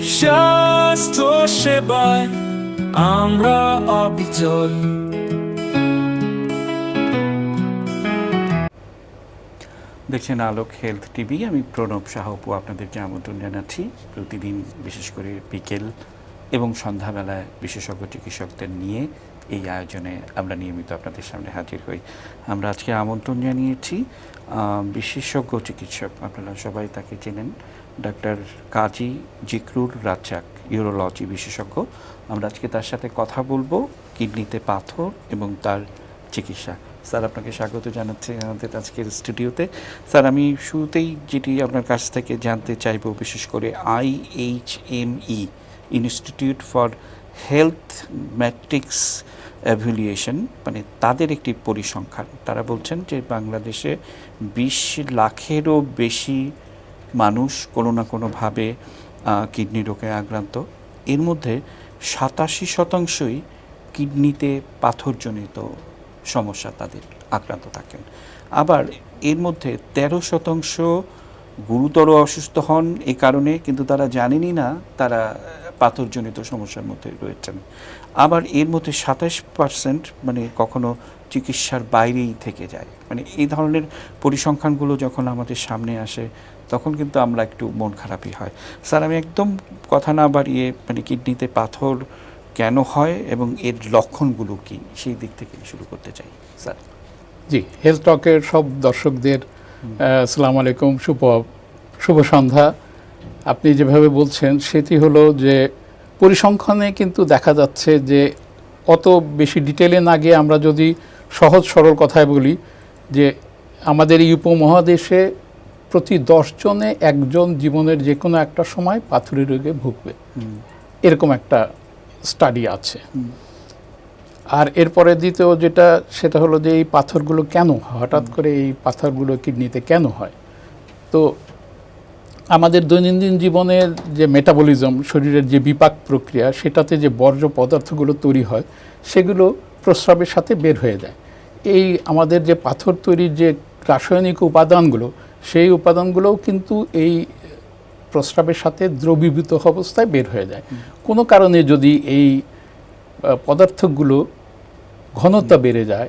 স্বাস্থ্য সেবায় আমরা অবিচল। দেখছেন আলোক হেলথ টিভি, আমি প্রণব সাহপু আপনাদেরকে আমন্ত্রণ জানাচ্ছি। প্রতিদিন বিশেষ করে বিকেল এবং সন্ধ্যাবেলায় বিশেষজ্ঞ চিকিৎসকদের নিয়ে এই আয়োজনে আমরা নিয়মিত আপনাদের সামনে হাজির হই। আমরা আজকে আমন্ত্রণ জানিয়েছি বিশেষজ্ঞ চিকিৎসক, আপনারা সবাই তাকে চেনেন। ডাক্তার কাজী জিকরুর রাজ্জাক ইউরোলজি বিশেষজ্ঞ। আমরা আজকে তার সাথে কথা বলব কিডনিতে পাথর এবং তার চিকিৎসা। স্যার, আপনাকে স্বাগত জানাচ্ছি আমাদের আজকের স্টুডিওতে। স্যার, আমি শুরুতেই যেটি আপনার কাছ থেকে জানতে চাইব, বিশেষ করে IHME institute for health metrics evaluation মানে তাদের একটি পরিসংখ্যান। তারা বলছেন যে বাংলাদেশে বিশ লাখেরও বেশি মানুষ কোনো না কোনোভাবে কিডনি রোগে আক্রান্ত। এর মধ্যে সাতাশি শতাংশই কিডনিতে পাথরজনিত সমস্যা তাদের আক্রান্ত থাকেন। আবার এর মধ্যে তেরো শতাংশ গুরুতর অসুস্থ হন এ কারণে, কিন্তু তারা জানেনই না তারা পাথরজনিত সমস্যার মধ্যে রয়েছেন। আবার এর মধ্যে সাতাশ পার্সেন্ট মানে কখনো চিকিৎসার বাইরেই থেকে যায়। মানে এই ধরনের পরিসংখ্যানগুলো যখন আমাদের সামনে আসে তখন কিন্তু আমরা একটু মন খারাপই হয়। স্যার আমি একদম কথা না বাড়িয়ে মানে কিডনিতে পাথর কেন হয় এবং এর লক্ষণগুলো কি? সেই দিক থেকে শুরু করতে চাই স্যার। জি হেলথ টকের সব দর্শকদের আসসালামু আলাইকুম শুভ শুভ সন্ধ্যা। আপনি যেভাবে বলছেন সেটি হলো যে পরিসংখ্যানে কিন্তু দেখা যাচ্ছে যে অত বেশি ডিটেলে না গিয়ে আমরা যদি সহজ সরল কথায় বলি যে আমাদের এই উপমহাদেশে প্রতি দশজনে একজন জীবনের যে কোনো একটা সময় পাথরের রোগে ভুগবে। এরকম একটা স্টাডি আছে। আর এরপরে দ্বিতীয় যেটা সেটা হলো যে এই পাথরগুলো কেন? হঠাৎ করে এই পাথরগুলো কিডনিতে কেন হয়? তো আমাদের দৈনন্দিন জীবনের যে মেটাবলিজম শরীরের যে বিপাক প্রক্রিয়া সেটাতে যে বর্জ্য পদার্থগুলো তৈরি হয় সেগুলো প্রস্রাবের সাথে বের হয়ে যায়। এই আমাদের যে পাথর তৈরির যে রাসায়নিক উপাদানগুলো সেই উপাদানগুলোও কিন্তু এই প্রস্রাবের সাথে দ্রবীভূত অবস্থায় বের হয়ে যায়। কোনো কারণে যদি এই পদার্থগুলো ঘনত্ব বেড়ে যায়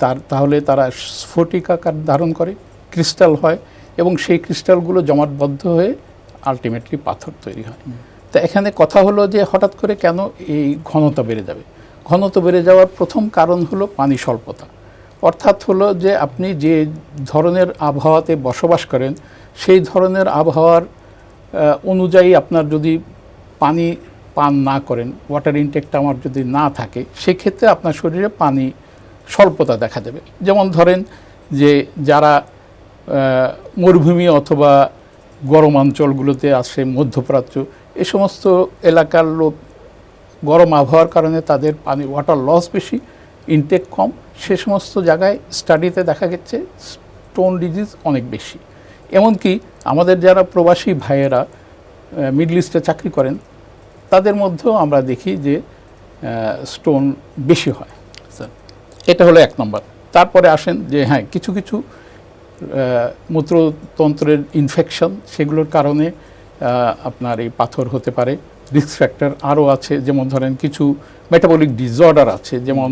তার তাহলে তারা স্ফটিক আকার ধারণ করে ক্রিস্টাল হয় এবং সেই ক্রিস্টালগুলো জমাটবদ্ধ হয়ে আলটিমেটলি পাথর তৈরি হয়। তো এখানে কথা হলো যে হঠাৎ করে কেন এই ঘনতা বেড়ে যাবে? ঘনত্ব বেড়ে যাওয়ার প্রথম কারণ হলো পানি স্বল্পতা। অর্থাৎ হলো যে আপনি যে ধরনের আবহাওয়াতে বসবাস করেন, সেই ধরনের আবহাওয়ার অনুযায়ী আপনার যদি পানি পান না করেন ওয়াটার ইনটেকটা আমার যদি না থাকে, সেক্ষেত্রে আপনার শরীরে পানি স্বল্পতা দেখা দেবে। যেমন ধরেন যে যারা মরুভূমি অথবা গরম অঞ্চলগুলোতে আসে মধ্যপ্রাচ্য, এ সমস্ত এলাকার লোক গরম আবহাওয়ার কারণে তাদের পানি ওয়াটার লস বেশি ইনটেক কম সে সমস্ত জায়গায় স্টাডিতে দেখা গেছে স্টোন ডিজিজ অনেক বেশি। এমনকি আমাদের যারা প্রবাসী ভাইয়েরা মিডল ইস্টে চাকরি করেন তাদের মধ্যেও আমরা দেখি যে স্টোন বেশি হয়। স্যার। এটা হলো এক নম্বর। তারপরে আসেন যে হ্যাঁ কিছু কিছু মূত্রতন্ত্রের ইনফেকশন সেগুলোর কারণে আপনার এই পাথর হতে পারে। রিস্ক ফ্যাক্টর আরও আছে যেমন ধরেন কিছু মেটাবলিক ডিসঅর্ডার আছে যেমন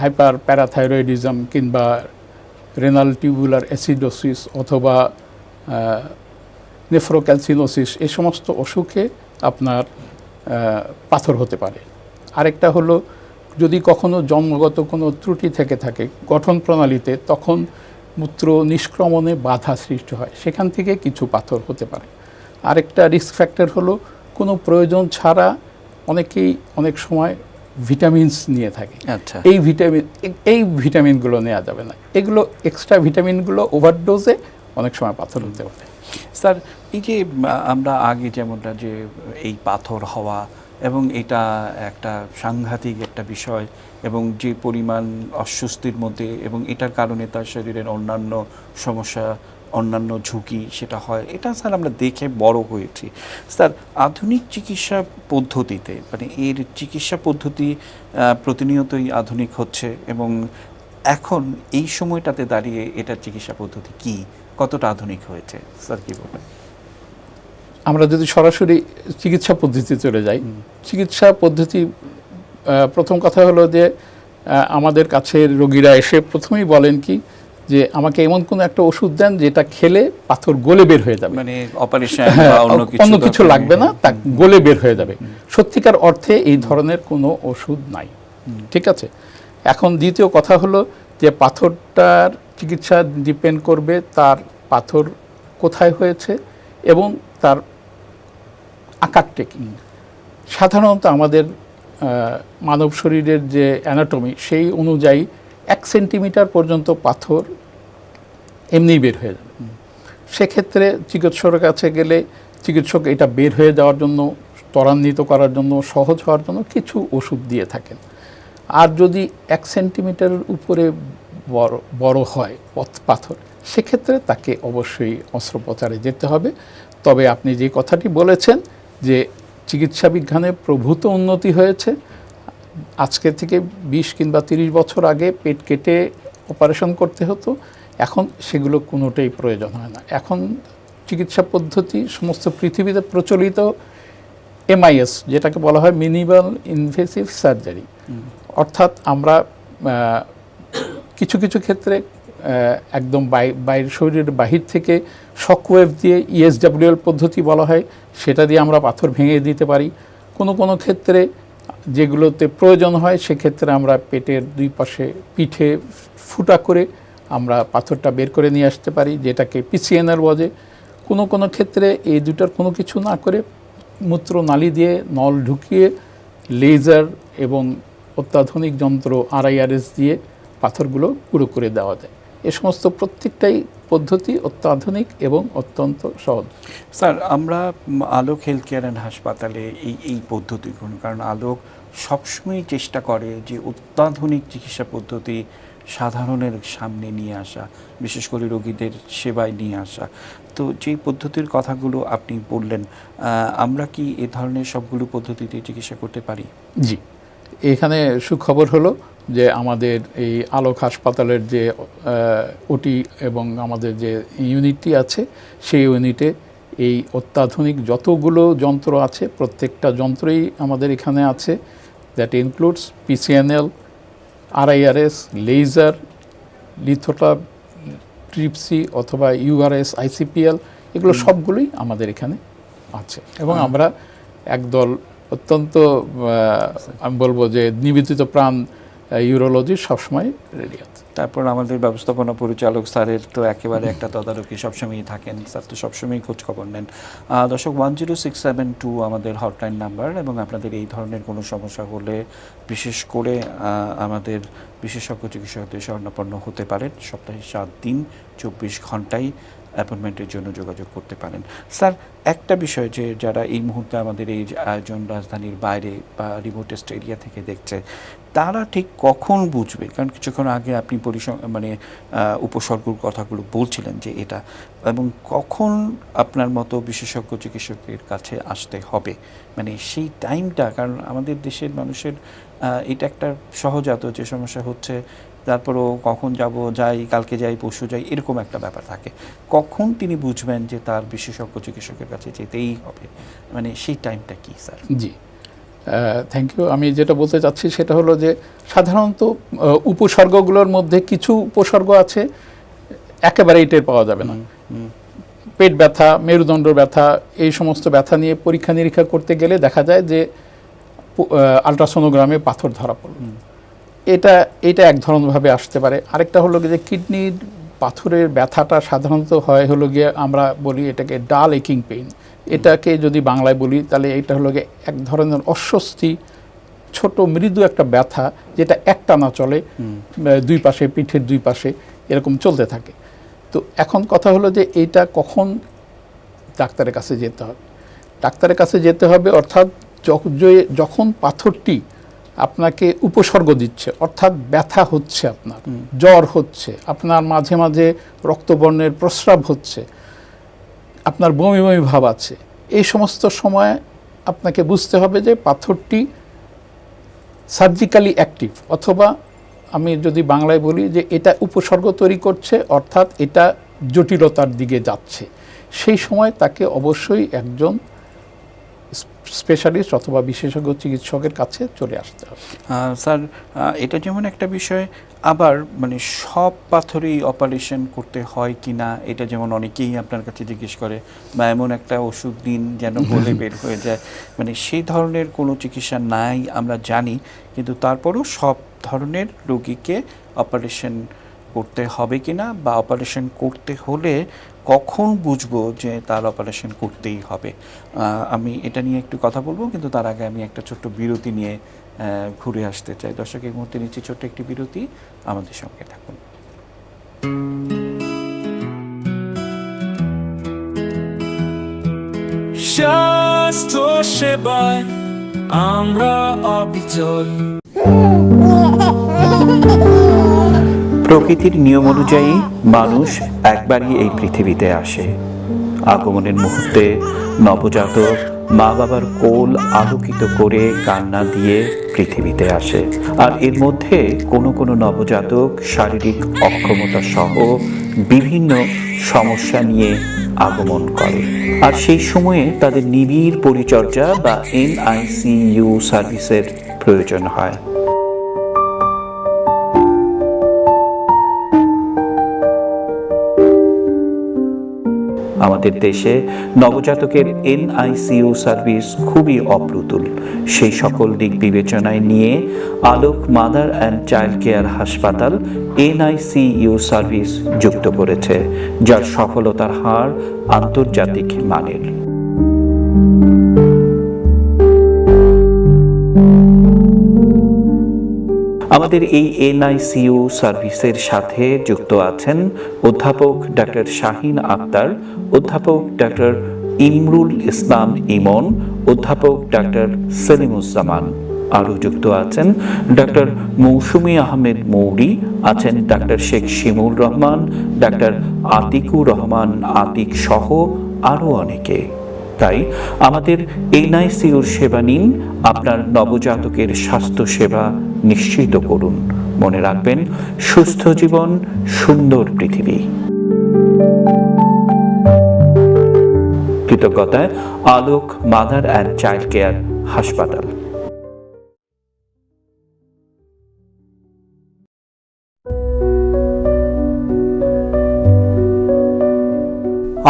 হাইপার প্যারাথাইরয়েডিজম কিংবা রেনাল টিউবুলার অ্যাসিডোসিস অথবা নেফ্রোক্যালসিনোসিস এই সমস্ত অসুখে আপনার পাথর হতে পারে। আরেকটা হলো, যদি কখনো জন্মগত কোনো ত্রুটি থেকে থাকে গঠন প্রণালীতে, তখন মূত্র নিষ্ক্রমণে বাধা সৃষ্টি হয়। সেখান থেকে কিছু পাথর হতে পারে। আরেকটা রিস্ক ফ্যাক্টর হলো, কোনো প্রয়োজন ছাড়া অনেকেই অনেক সময় ভিটামিনস নিয়ে থাকে। আচ্ছা। এই ভিটামিন এই ভিটামিনগুলো নেওয়া যাবে না। এগুলো এক্সট্রা ভিটামিনগুলো ওভারডোজে অনেক সময় পাথর হতে পারে। স্যার এই যে আমরা আগে যেমনটা যে এই পাথর হওয়া এবং এটা একটা সাংঘাতিক একটা বিষয় এবং যে পরিমাণ অস্বস্তির মধ্যে এবং এটার কারণে তার শরীরের অন্যান্য সমস্যা অন্যান্য ঝুঁকি সেটা হয়। এটা স্যার আমরা দেখে বড় হয়েছি। স্যার আধুনিক চিকিৎসা পদ্ধতিতে মানে এর চিকিৎসা পদ্ধতি প্রতিনিয়তই আধুনিক হচ্ছে এবং এখন এই সময়টাতে দাঁড়িয়ে এটার চিকিৎসা পদ্ধতি কি? কতটা আধুনিক হয়েছে? স্যার কি বলবেন? আমরা যদি সরাসরি চিকিৎসা পদ্ধতি চলে যাই চিকিৎসা পদ্ধতি প্রথম কথা হলো যে আমাদের কাছে রোগীরা এসে প্রথমেই বলেন কি যে আমাকে এমন কোনো একটা ওষুধ দেন যেটা খেলে পাথর গলে বের হয়ে যাবে। মানে অপারেশন হ্যাঁ, বা অন্য কিছু। লাগবে না তা গলে বের হয়ে যাবে। সত্যিকার অর্থে এই ধরনের কোনো ওষুধ নাই। ঠিক আছে? এখন দ্বিতীয় কথা হলো যে পাথরটার চিকিৎসা ডিপেন্ড করবে তার পাথর কোথায় হয়েছে এবং তার আকারটা কি। সাধারণত আমাদের মানব শরীরের যে অ্যানাটমি সেই অনুযায়ী এক সেন্টিমিটার পর্যন্ত পাথর এমনিই বের হয়ে যাবে। সেক্ষেত্রে চিকিৎসকের কাছে গেলে চিকিৎসক এটা বের হয়ে যাওয়ার জন্য, ত্বরান্বিত করার জন্য, সহজ হওয়ার জন্য কিছু ওষুধ দিয়ে থাকেন। আর যদি এক সেন্টিমিটারের উপরে বড় বড় হয় পথ- পাথর, সেক্ষেত্রে তাকে অবশ্যই অস্ত্রোপচারে যেতে হবে। তবে আপনি যে কথাটি বলেছেন যে চিকিৎসা বিজ্ঞানে প্রভূত উন্নতি হয়েছে আজকে থেকে বিশ কিংবা তিরিশ বছর আগে পেট কেটে অপারেশন করতে হতো এখন সেগুলো কোনোটাই প্রয়োজন হয় না। এখন চিকিৎসা পদ্ধতি সমস্ত পৃথিবীতে প্রচলিত এমআইএস যেটাকে বলা হয় মিনিমাল ইনভেসিভ সার্জারি অর্থাৎ আমরা কিছু কিছু ক্ষেত্রে একদম বাই- বাইরের শরীরের বাহির থেকে শকওয়েভ দিয়ে E ইএসডাব্লিউএল পদ্ধতি বলা হয় সেটা দিয়ে আমরা পাথর ভেঙে দিতে পারি। কোনো কোনো ক্ষেত্রে যেগুলোতে প্রয়োজন হয়, সেক্ষেত্রে আমরা পেটের দুই পাশে পিঠে ফুটা করে আমরা পাথরটা বের করে নিয়ে আসতে পারি, যেটাকে পিসিএনআর বলে। কোনো কোনো ক্ষেত্রে এই দুটার কোনো কিছু না করে মূত্র নালী দিয়ে নল ঢুকিয়ে লেজার এবং অত্যাধুনিক যন্ত্র আরআইআরএস দিয়ে পাথরগুলো পুরো করে দেওয়া যায়। এ সমস্ত প্রত্যেকটাই পদ্ধতি অত্যাধুনিক এবং অত্যন্ত সহজ। স্যার আমরা আলোক হেলথ কেয়ার অ্যান্ড হাসপাতালে এই এই পদ্ধতি গ্রহণ কারণ আলোক সবসময় চেষ্টা করে যে অত্যাধুনিক চিকিৎসা পদ্ধতি সাধারণের সামনে নিয়ে আসা বিশেষ করে রোগীদের সেবায় নিয়ে আসা। তো যেই পদ্ধতির কথাগুলো আপনি বললেন আমরা কি এ ধরনের সবগুলো পদ্ধতিতে চিকিৎসা করতে পারি? জি। এখানে সুখবর হলো যে আমাদের এই আলোক হাসপাতালের যে ওটি এবং আমাদের যে ইউনিটটি আছে সেই ইউনিটে এই অত্যাধুনিক যতগুলো যন্ত্র আছে প্রত্যেকটা যন্ত্রই আমাদের এখানে আছে। That includes PCNL RIRS laser lithotripsy অথবা ইউআরএস আইসিপিএল এগুলো সবগুলোই আমাদের এখানে আছে। এবং আমরা একদল অত্যন্ত আমি বলব যে নিবেদিত প্রাণ ইউরোলজি সবসময় রেডি আছে। তারপর আমাদের ব্যবস্থাপনা পরিচালক স্যারের তো একেবারে একটা তদারকি সবসময়ই থাকেন। স্যার তো সবসময়ই খোঁজ খবর নেন। দর্শক one zero six seven two আমাদের হটলাইন নাম্বার এবং আপনাদের এই ধরনের কোনো সমস্যা হলে বিশেষ করে আমাদের বিশেষজ্ঞ চিকিৎসকদের স্বর্ণাপন্ন হতে পারেন। সপ্তাহে সাত দিন, চব্বিশ ঘন্টায় অ্যাপয়েন্টমেন্টের জন্য যোগাযোগ করতে পারেন। স্যার, একটা বিষয় যে যারা এই মুহূর্তে আমাদের এই আয়োজন রাজধানীর বাইরে বা রিমোটেস্ট এরিয়া থেকে দেখছে তারা ঠিক কখন বুঝবে? কারণ কিছুক্ষণ আগে আপনি মানে উপসর্গর কথাগুলো বলছিলেন যে এটা, এবং কখন আপনার মতো বিশেষজ্ঞ চিকিৎসকের কাছে আসতে হবে? মানে সেই টাইমটা, কারণ আমাদের দেশের মানুষের এটা একটা সহজাত যে সমস্যা হচ্ছে, তারপরও কখন যাব, যাই, কালকে যাই, পরশু যাই, এরকম একটা ব্যাপার থাকে। কখন তিনি বুঝবেন যে তার বিশেষজ্ঞ চিকিৎসকের কাছে যেতেই হবে? মানে সেই টাইমটা কি, স্যার? জি। থ্যাংক ইউ আমি যেটা বলতে চাচ্ছি সেটা হলো যে সাধারণত উপসর্গগুলোর মধ্যে কিছু উপসর্গ আছে একেবারেই টের পাওয়া যাবে না। পেট ব্যথা মেরুদণ্ড ব্যথা এই সমস্ত ব্যথা নিয়ে পরীক্ষা নিরীক্ষা করতে গেলে দেখা যায় যে আলট্রাসোনোগ্রামে পাথর ধরা পড়ল এটা এটা এক ধরনভাবে আসতে পারে। আরেকটা হলো যে কিডনির পাথরের ব্যথাটা সাধারণত হয় হলো গিয়ে আমরা বলি এটাকে ডাল একিং পেইন এটাকে যদি বাংলায় বলি তাহলে এটা হলো এক ধরনের অস্বস্তি ছোট মৃদু একটা ব্যথা যেটা একটানা চলে দুই পাশে পিঠের দুই পাশে এরকম চলতে থাকে। তো এখন কথা হলো যে এটা কখন ডাক্তারের কাছে যেতে হবে। ডাক্তারের কাছে যেতে হবে অর্থাৎ যখন পাথরটি আপনাকে উপসর্গ দিচ্ছে অর্থাৎ ব্যথা হচ্ছে আপনার জ্বর হচ্ছে আপনার মাঝে মাঝে রক্তবর্ণের প্রস্রাব হচ্ছে আপনার বমি বমি ভাব আছে, এই সমস্ত সময় আপনাকে বুঝতে হবে যে পাথরটি সার্জিক্যালি অ্যাক্টিভ অথবা আমি যদি বাংলায় বলি যে এটা উপসর্গ তৈরি করছে, অর্থাৎ এটা জটিলতার দিকে যাচ্ছে। সেই সময় তাকে অবশ্যই একজন স্পেশালিস্ট অথবা বিশেষজ্ঞ চিকিৎসকের কাছে চলে আসতে হবে। স্যার এটা যেমন একটা বিষয় আবার মানে সব পাথরেই অপারেশন করতে হয় কি না এটা যেমন অনেকেই আপনার কাছে জিজ্ঞেস করে বা এমন একটা ওষুধ দিন যেন বলে বের হয়ে যায়। মানে সেই ধরনের কোনো চিকিৎসা নাই আমরা জানি কিন্তু তারপরও সব ধরনের রোগীকে অপারেশন করতে হবে কি না বা অপারেশন করতে হলে কখন বুঝব যে তার অপারেশন করতেই হবে? আমি এটা নিয়ে একটু কথা বলব কিন্তু তার আগে আমি একটা ছোট্ট বিরতি নিয়ে ঘুরে আসতে চাই। দর্শক এই মুহূর্তে নিচ্ছি ছোট্ট একটি বিরতি। আমাদের সঙ্গে থাকুন। স্বাস্থ্য সেবায় আমরা অবিচল। প্রকৃতির নিয়ম অনুযায়ী মানুষ একবারই এই পৃথিবীতে আসে। আগমনের মুহূর্তে নবজাতক মা বাবার কোল আলোকিত করে কান্না দিয়ে পৃথিবীতে আসে। আর এর মধ্যে কোনো কোনো নবজাতক শারীরিক অক্ষমতা সহ বিভিন্ন সমস্যা নিয়ে আগমন করে। আর সেই সময়ে তাদের নিবিড় পরিচর্যা বা এনআইসিইউ সার্ভিসের প্রয়োজন হয়। আমাদের দেশে নবজাতকের এনআইসিও সার্ভিস খুবই অপ্রতুল। সেই সকল দিক বিবেচনায় নিয়ে Alok, mother and child care হাসপাতাল এনআইসিইউ সার্ভিস যুক্ত করেছে, যার সফলতার হার আন্তর্জাতিক মানের। আমাদের এই এনআইসিইউ সার্ভিসের সাথে যুক্ত আছেন অধ্যাপক ডক্টর শাহিন আক্তার, অধ্যাপক ডক্টর ইমরুল ইসলাম ইমন, অধ্যাপক ডক্টর সেলিমুজ্জামান। আরও যুক্ত আছেন ডক্টর মৌসুমী আহমেদ মৌরি, আছেন ডক্টর শেখ শিমুল রহমান ডক্টর আতিকুর রহমান আতিক সহ আরও অনেকে। তাই আমাদের এনআইসিউর সেবা নিন, আপনার নবজাতকের স্বাস্থ্য সেবা নিশ্চিত করুন। মনে রাখবেন, সুস্থ জীবন, সুন্দর পৃথিবী। কৃতজ্ঞতায় Alok, mother and child care হাসপাতাল।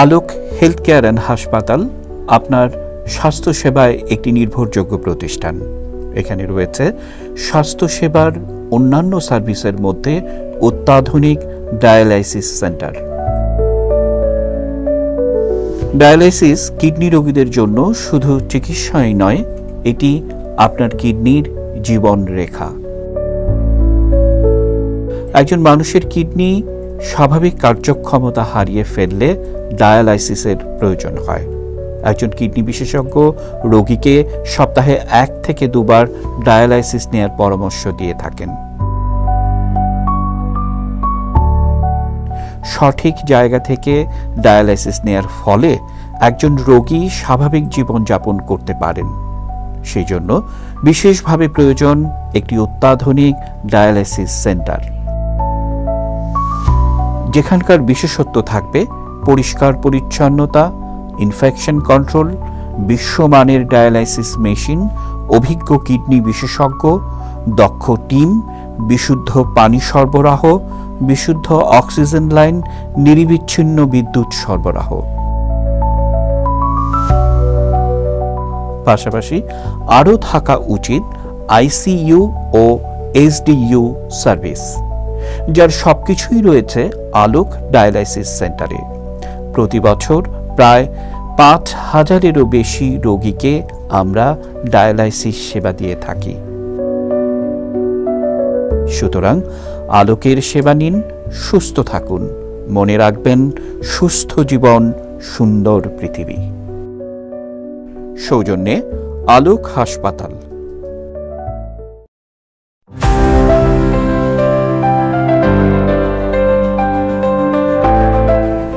আলোক হেলথ কেয়ার অ্যান্ড হাসপাতাল আপনার স্বাস্থ্যসেবায় একটি নির্ভরযোগ্য প্রতিষ্ঠান। এখানে রয়েছে স্বাস্থ্যসেবার অন্যান্য সার্ভিসের মধ্যে অত্যাধুনিক ডায়ালাইসিস সেন্টার। ডায়ালাইসিস কিডনি রোগীদের জন্য শুধু চিকিৎসাই নয়, এটি আপনার কিডনির জীবন রেখা। একজন মানুষের কিডনি স্বাভাবিক কার্যক্ষমতা হারিয়ে ফেললে ডায়ালাইসিসের প্রয়োজন হয়। একজন কিডনি বিশেষজ্ঞ রোগীকে সপ্তাহে এক থেকে দুবার ডায়ালাইসিস নেয়ার পরামর্শ দিয়ে থাকেন। সঠিক জায়গা থেকে ডায়ালাইসিস নেয়ার ফলে একজন রোগী স্বাভাবিক জীবনযাপন করতে পারেন। সেই জন্য বিশেষভাবে প্রয়োজন একটি অত্যাধুনিক ডায়ালাইসিস সেন্টার। যেখানকার বিশেষত্ব থাকবে পরিষ্কার পরিচ্ছন্নতা ইনফেকশন কন্ট্রোল, বিশ্বমানের ডায়ালাইসিস মেশিন, অভিজ্ঞ কিডনি বিশেষজ্ঞ, দক্ষ টিম, বিশুদ্ধ পানি সরবরাহ, বিশুদ্ধ অক্সিজেন লাইন, নিরিবিচ্ছিন্ন বিদ্যুৎ সরবরাহ। পাশাপাশি আরও থাকা উচিত আইসিইউ ও এসডিইউ সার্ভিস, যার সবকিছুই রয়েছে আলোক ডায়ালাইসিস সেন্টারে। প্রতি বছর প্রায় পাঁচ হাজারেরও বেশি রোগীকে আমরা ডায়ালাইসিস সেবা দিয়ে থাকি। সুতরাং আলোকের সেবা নিন, সুস্থ থাকুন, মনে রাখবেন সুস্থ জীবন, সুন্দর পৃথিবী। সৌজন্যে আলোক হাসপাতাল।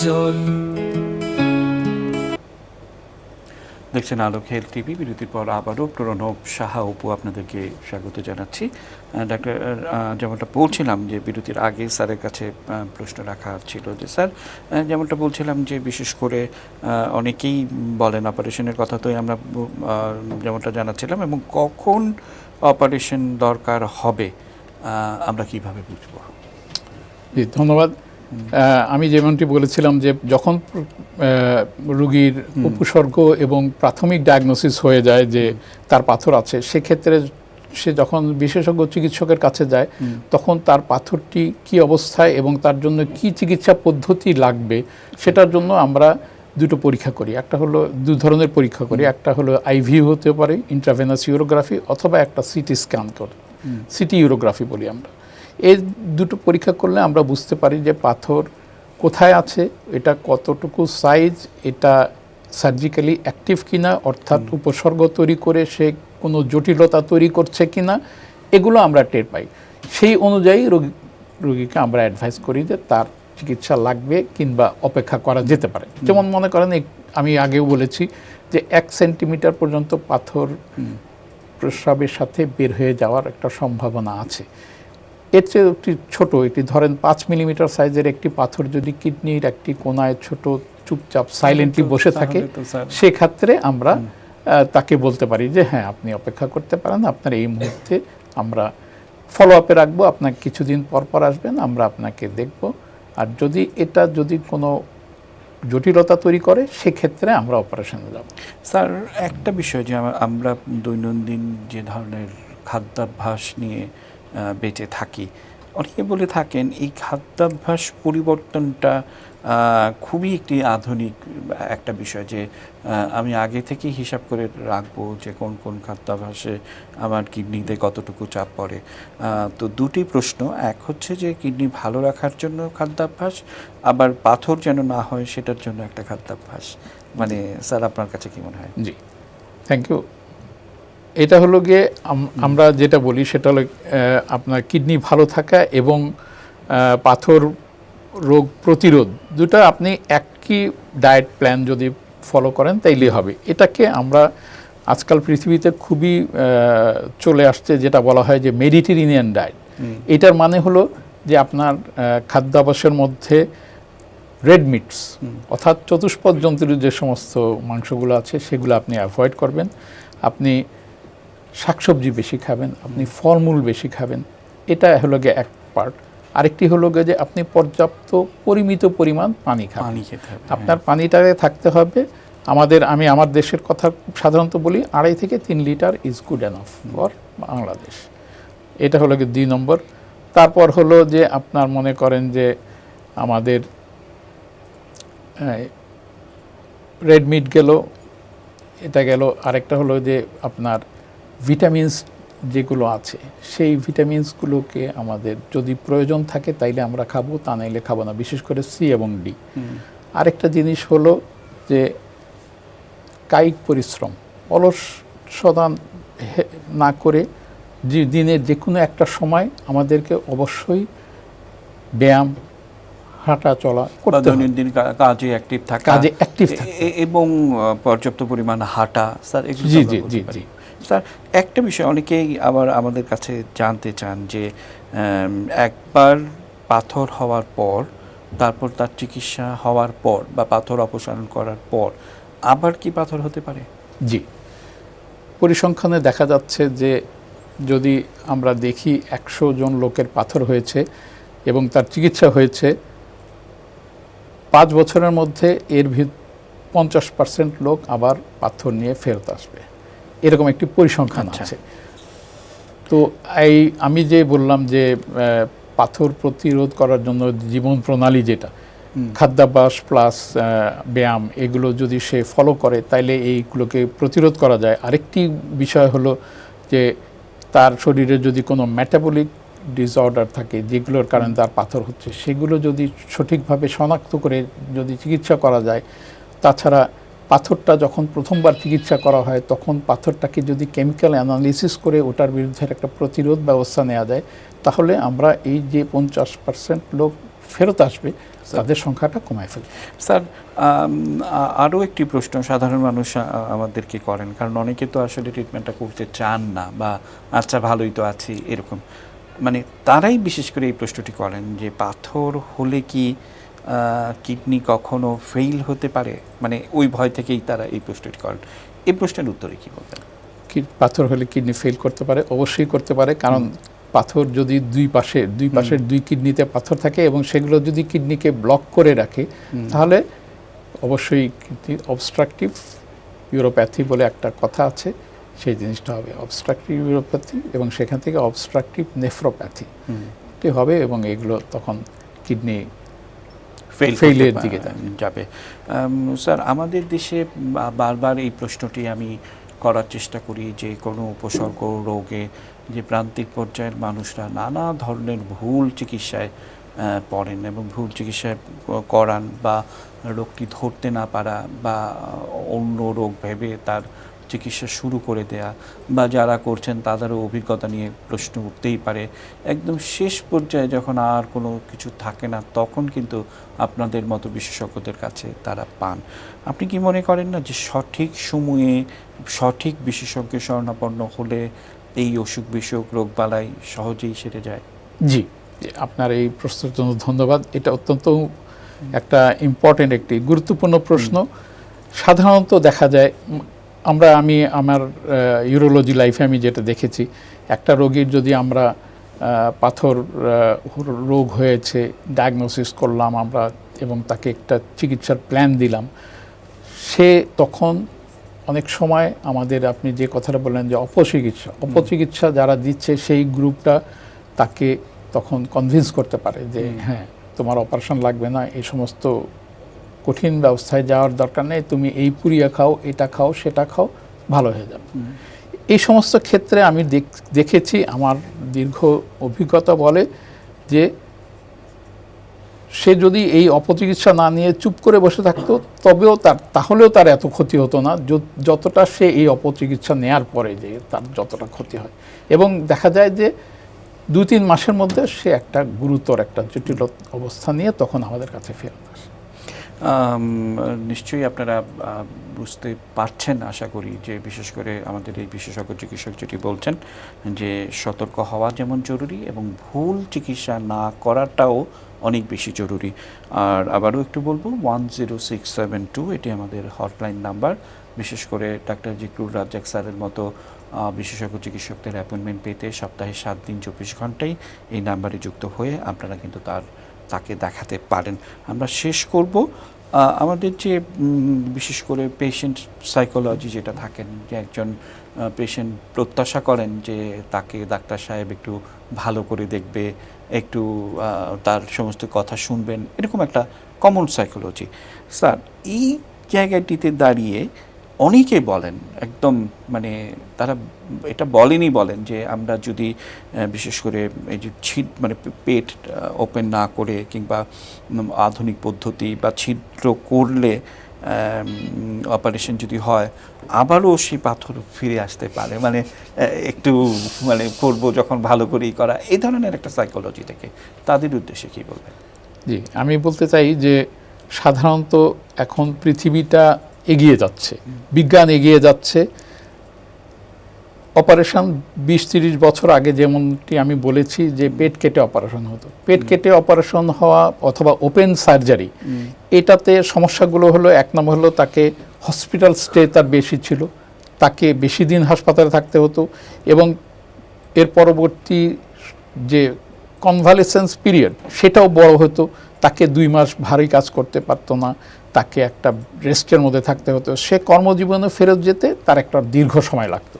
অবিচল দেখছেন আলোক হেলথ টিভি বিরতির পর আবারও প্রণব সাহা অপু আপনাদেরকে স্বাগত জানাচ্ছি। ডাক্তার যেমনটা বলছিলাম যে বিরতির আগে স্যারের কাছে প্রশ্ন রাখা ছিল যে স্যার যেমনটা বলছিলাম যে বিশেষ করে অনেকেই বলেন অপারেশনের কথা তো আমরা যেমনটা জানাচ্ছিলাম এবং কখন অপারেশন দরকার হবে আমরা কীভাবে বুঝব? ধন্যবাদ। আমি যেমনটি বলেছিলাম যে যখন রুগীর উপসর্গ এবং প্রাথমিক ডায়াগনোসিস হয়ে যায় যে তার পাথর আছে সেক্ষেত্রে সে যখন বিশেষজ্ঞ চিকিৎসকের কাছে যায় তখন তার পাথরটি কি অবস্থায় এবং তার জন্য কি চিকিৎসা পদ্ধতি লাগবে সেটার জন্য আমরা দুটো পরীক্ষা করি। একটা হলো দু ধরনের পরীক্ষা করি। একটা হলো আইভি হতে পারে ইন্ট্রাভেনাস ইউরোগ্রাফি অথবা একটা সিটি স্ক্যান করে। সিটি ইউরোগ্রাফি বলি আমরা। এই দুটো পরীক্ষা করলে আমরা বুঝতে পারি যে পাথর কোথায় আছে এটা কতটুকু সাইজ এটা সার্জিক্যালি অ্যাক্টিভ কিনা অর্থাৎ উপসর্গ তৈরি করে সে কোনো জটিলতা তৈরি করছে কিনা এগুলো আমরা টের পাই। সেই অনুযায়ী রোগী রোগীকে আমরা অ্যাডভাইস করি যে তার চিকিৎসা লাগবে কিংবা অপেক্ষা করা যেতে পারে। যেমন মনে করেন আমি আগেও বলেছি যে এক সেন্টিমিটার পর্যন্ত পাথর প্রস্রাবের সাথে বের হয়ে যাওয়ার একটা সম্ভাবনা আছে। এর চেয়ে একটি ছোট একটি ধরেন পাঁচ মিলিমিটার সাইজের একটি পাথর যদি কিডনির একটি কোনায় ছোট চুপচাপ সাইলেন্টলি বসে থাকে সেক্ষেত্রে আমরা তাকে বলতে পারি যে হ্যাঁ আপনি অপেক্ষা করতে পারেন আপনার এই মুহূর্তে আমরা ফলো আপে রাখব আপনাকে কিছুদিন পর পর আসবেন আমরা আপনাকে দেখব। আর যদি এটা যদি কোনো জটিলতা তৈরি করে সেক্ষেত্রে আমরা অপারেশনে যাব। স্যার একটা বিষয় যে আমরা দৈনন্দিন যে ধরনের খাদ্যাভ্যাস নিয়ে বেঁচে থাকি। অনেকে বলে থাকেন এই খাদ্যাভ্যাস পরিবর্তনটা খুবই একটি আধুনিক একটা বিষয় যে আমি আগে থেকেই হিসাব করে রাখব যে কোন কোন খাদ্যাভ্যাসে আমার কিডনিতে কতটুকু চাপ পড়ে। তো দুটি প্রশ্ন। এক হচ্ছে যে, কিডনি ভালো রাখার জন্য খাদ্যাভ্যাস, আবার পাথর যেন না হয় সেটার জন্য একটা খাদ্যাভ্যাস। মানে স্যার, আপনার কাছে কি মনে হয়? জি। থ্যাংক ইউ এটা হলো গিয়ে আমরা যেটা বলি সেটা হলো আপনার কিডনি ভালো থাকা এবং পাথর রোগ প্রতিরোধ দুটো আপনি একই ডায়েট প্ল্যান যদি ফলো করেন তাইলে হবে। এটাকে আমরা আজকাল পৃথিবীতে খুবই চলে আসছে যেটা বলা হয় যে মেডিটেরিনিয়ান ডায়েট। এটার মানে হলো যে আপনার খাদ্যাভ্যাসের মধ্যে রেড মিটস অর্থাৎ চতুষ্পদ জন্তুর যে সমস্ত মাংসগুলো আছে সেগুলো আপনি অ্যাভয়েড করবেন। আপনি শাকসবজি বেশি খাবেন আপনি ফলমূল বেশি খাবেন এটা হলো গিয়ে এক পার্ট আরেকটি হলো গিয়ে যে আপনি পর্যাপ্ত পরিমিত পরিমাণ পানি খাবেন। পানি খেতে হবে আপনার পানিটাকে থাকতে হবে আমাদের আমি আমার দেশের কথা সাধারণত বলি আড়াই থেকে তিন litre is good enough for Bangladesh. এটা হলো গিয়ে দুই নম্বর। তারপর হলো যে আপনার মনে করেন যে আমাদের রেড মিট গেল এটা গেল আরেকটা হলো যে আপনার ভিটামিনস যেগুলো আছে সেই ভিটামিনসগুলোকে আমাদের যদি প্রয়োজন থাকে তাইলে আমরা খাব তা নাইলে খাব না বিশেষ করে সি এবং ডি। আরেকটা জিনিস হলো যে কায়িক পরিশ্রম অলস সদান না করে যে দিনের যে কোনো একটা সময় আমাদেরকে অবশ্যই ব্যায়াম হাঁটা চলা করতে দৈনন্দিন কাজে অ্যাক্টিভ থাকা। কাজে অ্যাক্টিভ। এবং পর্যাপ্ত পরিমাণ হাঁটা স্যার জি, জি, জি, জি। স্যার, একটা বিষয় অনেকেই আবার আমাদের কাছে জানতে চান যে একবার পাথর হওয়ার পর, তারপর তার চিকিৎসা হওয়ার পর বা পাথর অপসারণ করার পর আবার কি পাথর হতে পারে? জি। পরিসংখ্যানে দেখা যাচ্ছে যে, যদি আমরা দেখি একশো জন লোকের পাথর হয়েছে এবং তার চিকিৎসা হয়েছে, পাঁচ বছরের মধ্যে এর ভিত পঞ্চাশ পার্সেন্ট লোক আবার পাথর নিয়ে ফেরত আসবে। এরকম একটি পরিসংখ্যান আচ্ছা। আছে। তো এই আমি যে বললাম যে পাথর প্রতিরোধ করার জন্য জীবন প্রণালী যেটা খাদ্যাভ্যাস প্লাস ব্যায়াম এগুলো যদি সে ফলো করে তাইলে এইগুলোকে প্রতিরোধ করা যায়। আরেকটি বিষয় হলো যে তার শরীরে যদি কোনো মেটাবলিক ডিসঅর্ডার থাকে যেগুলোর কারণে তার পাথর হচ্ছে সেগুলো যদি সঠিকভাবে শনাক্ত করে যদি চিকিৎসা করা যায় তাছাড়া পাথরটা যখন প্রথমবার চিকিৎসা করা হয় তখন পাথরটাকে যদি কেমিক্যাল অ্যানালিসিস করে ওটার বিরুদ্ধে একটা প্রতিরোধ ব্যবস্থা নেওয়া যায় তাহলে আমরা এই যে পঞ্চাশ পার্সেন্ট লোক ফেরত আসবে তাদের সংখ্যাটা কমায় ফেলবে। স্যার আরও একটি প্রশ্ন সাধারণ মানুষ আমাদেরকে করেন কারণ অনেকে তো আসলে ট্রিটমেন্টটা করতে চান না বা আচ্ছা ভালোই তো আছি এরকম। মানে তারাই বিশেষ করে এই প্রশ্নটি করেন যে পাথর হলে কি কিডনি কখনো ফেইল হতে পারে? মানে ওই ভয় থেকেই তারা এই প্রশ্নটি করেন। এই প্রশ্নের উত্তরে কি বলবেন? কি পাথর হলে কিডনি ফেল করতে পারে অবশ্যই করতে পারে। কারণ পাথর যদি দুই পাশে দুই পাশের দুই কিডনিতে পাথর থাকে এবং সেগুলো যদি কিডনিকে ব্লক করে রাখে তাহলে অবশ্যই কিডনি অবস্ট্রাকটিভ ইউরোপ্যাথি বলে একটা কথা আছে। সেই জিনিসটা হবে অবস্ট্রাকটিভ ইউরোপ্যাথি এবং সেখান থেকে অবস্ট্রাকটিভ নেফ্রোপ্যাথি হবে এবং এগুলো তখন কিডনি Fail-এর দিকে যাবে। স্যার আমাদের দেশে বারবার এই প্রশ্নটি আমি করার চেষ্টা করি যে কোনো উপসর্গ রোগে যে প্রান্তিক পর্যায়ের মানুষরা নানা ধরনের ভুল চিকিৎসায় পড়েন এবং ভুল চিকিৎসায় করান বা রোগটি ধরতে না পারা বা অন্য রোগ ভেবে তার চিকিৎসা শুরু করে দেয়া বা যারা করছেন তাদেরও অভিজ্ঞতা নিয়ে প্রশ্ন উঠতেই পারে। একদম শেষ পর্যায়ে যখন আর কোনো কিছু থাকে না তখন কিন্তু আপনাদের মতো বিশেষজ্ঞদের কাছে তারা পান। আপনি কি মনে করেন না যে সঠিক সময়ে সঠিক বিশেষজ্ঞের শরণাপন্ন হলে এই অসুখ বিসুখ রোগবালাই সহজেই সেরে যায়? জি আপনার এই প্রশ্নের জন্য ধন্যবাদ। এটা অত্যন্ত একটা ইম্পর্টেন্ট একটি গুরুত্বপূর্ণ প্রশ্ন। সাধারণত দেখা যায় আমরা আমি আমার ইউরোলজি লাইফে আমি যেটা দেখেছি একটা রোগীর যদি আমরা পাথর রোগ হয়েছে ডায়াগনোসিস করলাম আমরা এবং তাকে একটা চিকিৎসার প্ল্যান দিলাম সে তখন অনেক সময় আমাদের আপনি যে কথাটা বললেন যে অপচিকিৎসা অপচিকিৎসা যারা দিচ্ছে সেই গ্রুপটা তাকে তখন কনভিন্স করতে পারে যে হ্যাঁ তোমার অপারেশন লাগবে না এই সমস্ত কঠিন ব্যবস্থায় যাওয়ার দরকার নেই তুমি এই পুরিয়া খাও এটা খাও সেটা খাও ভালো হয়ে যাবে। এই সমস্ত ক্ষেত্রে আমি দেখ- দেখেছি আমার দীর্ঘ অভিজ্ঞতা বলে যে সে যদি এই অপচিকিৎসা না নিয়ে চুপ করে বসে থাকতো তবেও তার তাহলেও তার এত ক্ষতি হতো না যতটা সে এই অপচিকিৎসা নেয়ার পরে যে তার যতটা ক্ষতি হয়। এবং দেখা যায় যে দু তিন মাসের মধ্যে সে একটা গুরুতর একটা জটিল অবস্থা নিয়ে তখন আমাদের কাছে ফেরত আসে। নিশ্চয়ই আপনারা বুঝতে পারছেন আশা করি যে বিশেষ করে আমাদের এই বিশেষজ্ঞ চিকিৎসক যেটি বলছেন যে সতর্ক হওয়া যেমন জরুরি এবং ভুল চিকিৎসা না করাটাও অনেক বেশি জরুরি। আর আবারও একটু বলব, one zero six seven two, এটি আমাদের হটলাইন নাম্বার। বিশেষ করে ডাক্তার জিকরুল রাজ্জাক স্যারের মতো বিশেষজ্ঞ চিকিৎসকদের অ্যাপয়েন্টমেন্ট পেতে সপ্তাহে সাত দিন চব্বিশ ঘন্টায় এই নাম্বারে যুক্ত হয়ে আপনারা কিন্তু তার তাকে দেখাতে পারেন। আমরা শেষ করব। আমাদের যে বিশেষ করে পেশেন্ট সাইকোলজি যেটা থাকেন, যে একজন পেশেন্ট প্রত্যাশা করেন যে তাকে ডাক্তার সাহেব একটু ভালো করে দেখবে, একটু তার সমস্ত কথা শুনবেন, এরকম একটা কমন সাইকোলজি স্যার, এই জায়গাটিতে দাঁড়িয়ে অনেকে বলেন, একদম মানে তারা এটা বলেনি বলেন যে আমরা যদি বিশেষ করে এই যে ছিট মানে পেট ওপেন না করে কিংবা আধুনিক পদ্ধতি বা ছিদ্র করলে অপারেশন যদি হয়, আবারও সেই পাথর ফিরে আসতে পারে। মানে একটু মানে করব যখন ভালো করেই করা, এই ধরনের একটা সাইকোলজি থেকে। তাদের উদ্দেশ্যে কী বলবেন? জি, আমি বলতে চাই যে সাধারণত এখন পৃথিবীটা এগিয়ে যাচ্ছে। বিজ্ঞান এগিয়ে যাচ্ছে। অপারেশন বিশ তিরিশ বছর আগে যেমনটি আমি বলেছি যে পেট কেটে অপারেশন হতো। পেট কেটে অপারেশন হওয়া অথবা ওপেন সার্জারি এটাতে সমস্যাগুলো হলো এক নম্বর হলো তাকে হসপিটাল স্টে তার বেশি ছিল তাকে বেশি দিন হাসপাতালে থাকতে হতো এবং এর পরবর্তী যে কনভালেসেন্স পিরিয়ড সেটাও বড় হতো তাকে দুই মাস ভারী কাজ করতে পারতো না। তাকে একটা রেস্টের মধ্যে থাকতে হতো। সে কর্মজীবনে ফেরত যেতে তার একটা দীর্ঘ সময় লাগতো।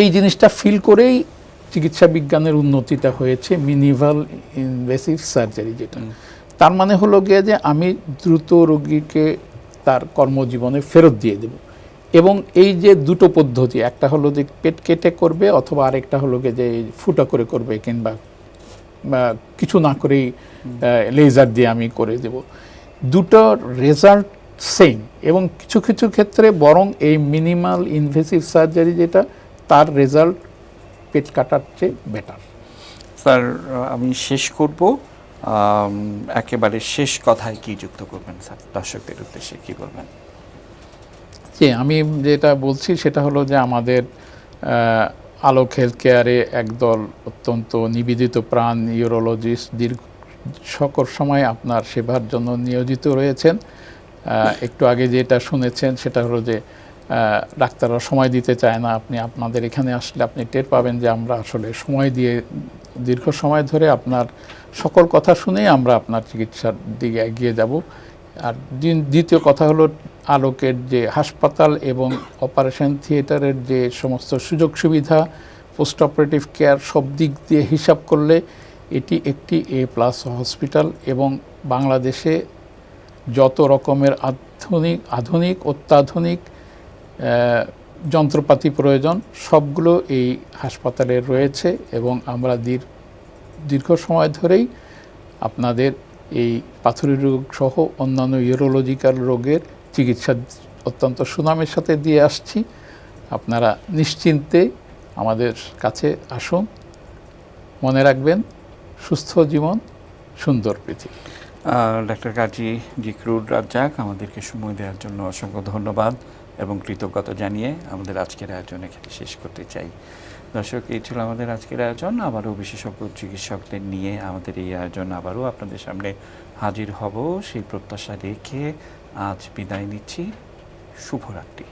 এই জিনিসটা ফিল করেই চিকিৎসা বিজ্ঞানের উন্নতিটা হয়েছে মিনিভাল ইনভেসিভ সার্জারি যেটা। তার মানে হলো গিয়ে যে আমি দ্রুত রোগীকে তার কর্মজীবনে ফেরত দিয়ে দেব। এবং এই যে দুটো পদ্ধতি একটা হলো যে পেট কেটে করবে অথবা আরেকটা হলো গিয়ে যে ফুটা করে করবে কিংবা বা কিছু না করেই লেজার দিয়ে আমি করে দেব। দুটো রেজাল্ট সেম এবং কিছু কিছু ক্ষেত্রে বরং এই মিনিমাল ইনভেসিভ সার্জারি যেটা তার রেজাল্ট পেট কাটার চেয়ে বেটার স্যার আমি শেষ করব। একেবারে শেষ কথায় কি যুক্ত করবেন স্যার দর্শকদের উদ্দেশ্যে কি বলবেন? যে আমি যেটা বলছি সেটা হলো যে আমাদের আলোক হেলথ কেয়ারে একদল অত্যন্ত নিবেদিত প্রাণ ইউরোলজিস্ট দীর্ঘ সকল সময় আপনার সেবার জন্য নিয়োজিত রয়েছেন। একটু আগে যেটা শুনেছেন সেটা হলো যে ডাক্তাররা সময় দিতে চায় না। আপনি আপনাদের এখানে আসলে আপনি টের পাবেন যে আমরা আসলে সময় দিয়ে, দীর্ঘ সময় ধরে আপনার সকল কথা শুনেই আমরা আপনার চিকিৎসার দিকে এগিয়ে যাব। আর দ্বি- দ্বিতীয় কথা হলো আলোকের যে হাসপাতাল এবং অপারেশন থিয়েটারের যে সমস্ত সুযোগ সুবিধা, পোস্ট অপারেটিভ কেয়ার সব দিক দিয়ে হিসাব করলে এটি একটি এ প্লাস হসপিটাল এবং বাংলাদেশে যত রকমের আধুনিক আধুনিক, অত্যাধুনিক যন্ত্রপাতি প্রয়োজন, সবগুলো এই হাসপাতালে রয়েছে এবং আমরা দীর- দীর্ঘ সময় ধরেই আপনাদের এই পাথরি রোগ সহ অন্যান্য ইউরোলজিক্যাল রোগের চিকিৎসা অত্যন্ত সুনামের সাথে দিয়ে আসছি। আপনারা নিশ্চিন্তে আমাদের কাছে আসুন। মনে রাখবেন সুস্থ জীবন, সুন্দর পৃথিবী ডাক্তার কাজী জিকরুর রাজ্জাক, আমাদেরকে সময় দেওয়ার জন্য অসংখ্য ধন্যবাদ এবং কৃতজ্ঞতা জানিয়ে আমাদের আজকের আয়োজন এখানে শেষ করতে চাই। দর্শক, এই ছিল আমাদের আজকের আয়োজন। আবারও বিশেষজ্ঞ চিকিৎসকদের নিয়ে আমাদের এই আয়োজন আবারও আপনাদের সামনে হাজির হব। সেই প্রত্যাশা রেখে আজ বিদায় নিচ্ছি। শুভরাত্রি।